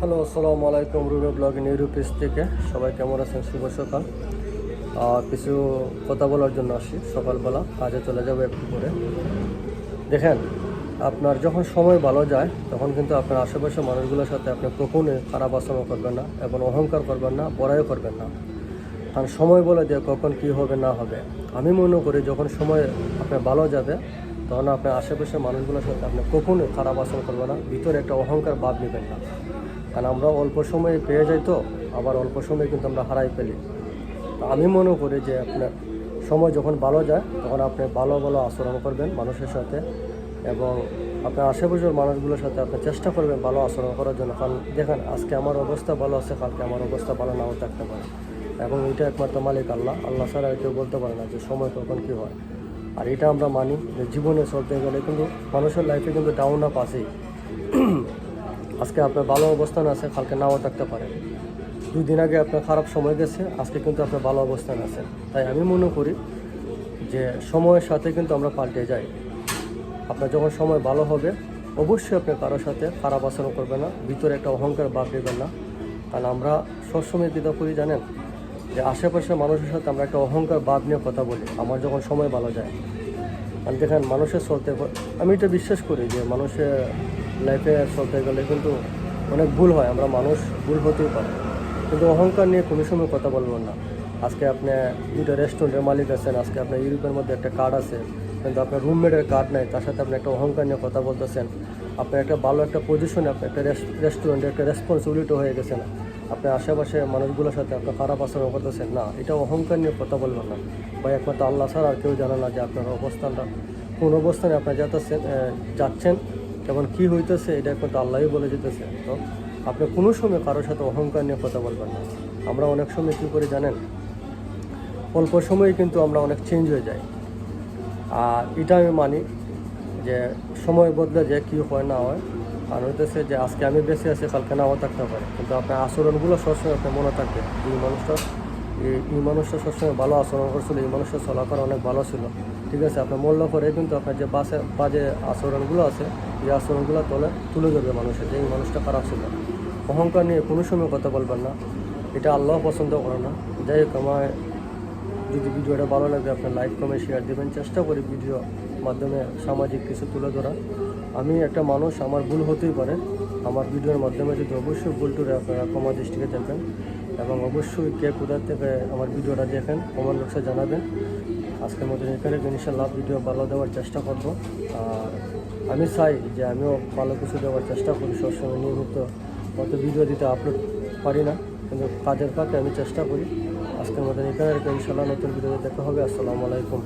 Hello, আসসালামু আলাইকুম রুবে blog page থেকে। সবাই কেমন আছেন? শুভ সকাল। কিছু কথা বলার জন্য আসি সকালবেলা। কাজে চলে যাব একটু করে দেখেন, আপনার যখন সময় ভালো যায়, তখন কিন্তু আপনার আশেপাশের মানুষগুলোর সাথে আপনি কখনোই খারাপ আচরণ করবেন না এবং অহংকার করবেন না, বড়াইও করবেন না। কারণ সময় বলে দিয়ে কখন কি হবে, না হবে। আমি মনে করি যখন সময় আপনার ভালো যাবে, তখন আপনার আশেপাশের মানুষগুলোর সাথে আপনি কখনোই খারাপ আচরণ করবেন না। ভিতরে একটা অহংকার ভাব নেবেন না। কারণ আমরা অল্প সময়ে পেয়ে যাই তো, আবার অল্প সময়ে কিন্তু আমরা হারাই ফেলি। আমি মনে করি যে আপনার সময় যখন ভালো যায়, তখন আপনি ভালো ভালো আচরণ করবেন মানুষের সাথে এবং আপনার আশেপাশের মানুষগুলোর সাথে আপনি চেষ্টা করবেন ভালো আচরণ করার জন্য। কারণ দেখেন, আজকে আমার অবস্থা ভালো আছে, কালকে আমার অবস্থা ভালো নাও থাকতে পারে। এবং এটা একমাত্র মালিক আল্লাহ। আল্লাহ ছাড়া কেউ বলতে পারে না যে সময় কখন কী হয়। আর এটা আমরা মানি যে জীবনে চলতে গেলে কিন্তু মানুষের লাইফে কিন্তু ডাউন আপ আছেই। আজকে আপনার ভালো অবস্থান আছে, কালকে নাও থাকতে পারে দুই দিন আগে আপনার খারাপ সময় গেছে, আজকে কিন্তু আপনার ভালো অবস্থান আছে। তাই আমি মনে করি যে সময়ের সাথে কিন্তু আমরা পাল্টে যাই। আপনার যখন সময় ভালো হবে, অবশ্যই আপনি কারোর সাথে খারাপ আচরণ করবেন না, ভিতরে একটা অহংকার বাদ দেবেন না। কারণ আমরা সবসময় কী করি, জানেন? যে আশেপাশের মানুষের সাথে আমরা একটা অহংকার বাদ নিয়ে কথা বলি, আমার যখন সময় ভালো যায়। আর দেখেন, মানুষের চলতে আমি এটা বিশ্বাস করি যে মানুষের লাইফে চলতে গেলে কিন্তু অনেক ভুল হয়, আমরা মানুষ ভুল হতেই পারে। কিন্তু অহংকার নিয়ে কোনো সময় কথা বলবেন না। আজকে আপনি দুটো রেস্টুরেন্টের মালিক আছেন, আজকে আপনার ইউরোপের মধ্যে একটা কার্ড আছে, কিন্তু আপনার রুমমেটের কার্ড নাই, তার সাথে আপনি একটা অহংকার নিয়ে কথা বলতেছেন। আপনার একটা ভালো একটা পজিশনে আপনি একটা রেস্টুরেন্টে একটা রেসপন্সিবিলিটি হয়ে গেছে না আপনার আশেপাশে মানুষগুলোর সাথে আপনার খারাপ আচরণ করতেছেন, না, এটা অহংকার নিয়ে কথা বলবেন না। বা একমাত্র আল্লাহ ছাড়া আর কেউ জানে না যে আপনার অবস্থানটা, কোন অবস্থানে আপনার যেতেছেন যাচ্ছেন এবং কী হইতেছে, এটা একমাত্র আল্লাহই বলে যেতেছে তো আপনি কোনো সময় কারোর সাথে অহংকার নিয়ে কথা বলবেন না। আমরা অনেক সময় কী করে জানেন? অল্প সময়ে কিন্তু আমরা অনেক চেঞ্জ হয়ে যাই। আর এটা আমি মানি যে সময় বদলে যে কী হয় না হয়, আর হইতেছে যে আজকে আমি বেঁচে আছি, কালকে নাও থাকতে পারে। কিন্তু আপনার আচরণগুলো সবসময় আপনার মনে থাকবে। এই মানুষটা এই মানুষটা সবসময় ভালো আচরণ করছিল, এই মানুষটা চলাফেরা অনেক ভালো ছিল। ঠিক আছে, আপনার মূল্য করে কিন্তু আপনার যে বাসে, বাজে আচরণগুলো আছে, এই আচরণগুলো তোলে তুলে ধরবে মানুষের যে এই মানুষটা খারাপ ছিল। অহংকার নিয়ে কোনো সময় কথা বলবেন না। এটা আল্লাহ পছন্দ করে না। যাই হোক, আমার যদি ভিডিওটা ভালো লাগে, আপনার লাইক কমে শেয়ার দেবেন। চেষ্টা করি ভিডিও মাধ্যমে সামাজিক কিছু তুলে ধরা। আমি একটা মানুষ, আমার ভুল হতেই পারে। আমার ভিডিওর মাধ্যমে যদি অবশ্যই ভুল টুরে আপনারা কমা দৃষ্টিকে দেখবেন। এবং অবশ্যই কে কোথা থেকে আমার ভিডিওটা দেখেন কমেন্ট বক্সে জানাবেন। আজকের মতো এখানে ইনশাল্লাহ ভিডিও ভালো দেওয়ার চেষ্টা করব। আর আমি চাই যে আমিও ভালো কিছু দেওয়ার চেষ্টা করি, সবসময় নিয়মিত অত ভিডিও দিতে আপলোড পারি না, কিন্তু কাজের ফাঁকে আমি চেষ্টা করি। আজকের মতো এখানে ইনশাল্লাহ নতুন ভিডিও দেখা হবে। আসসালামু আলাইকুম।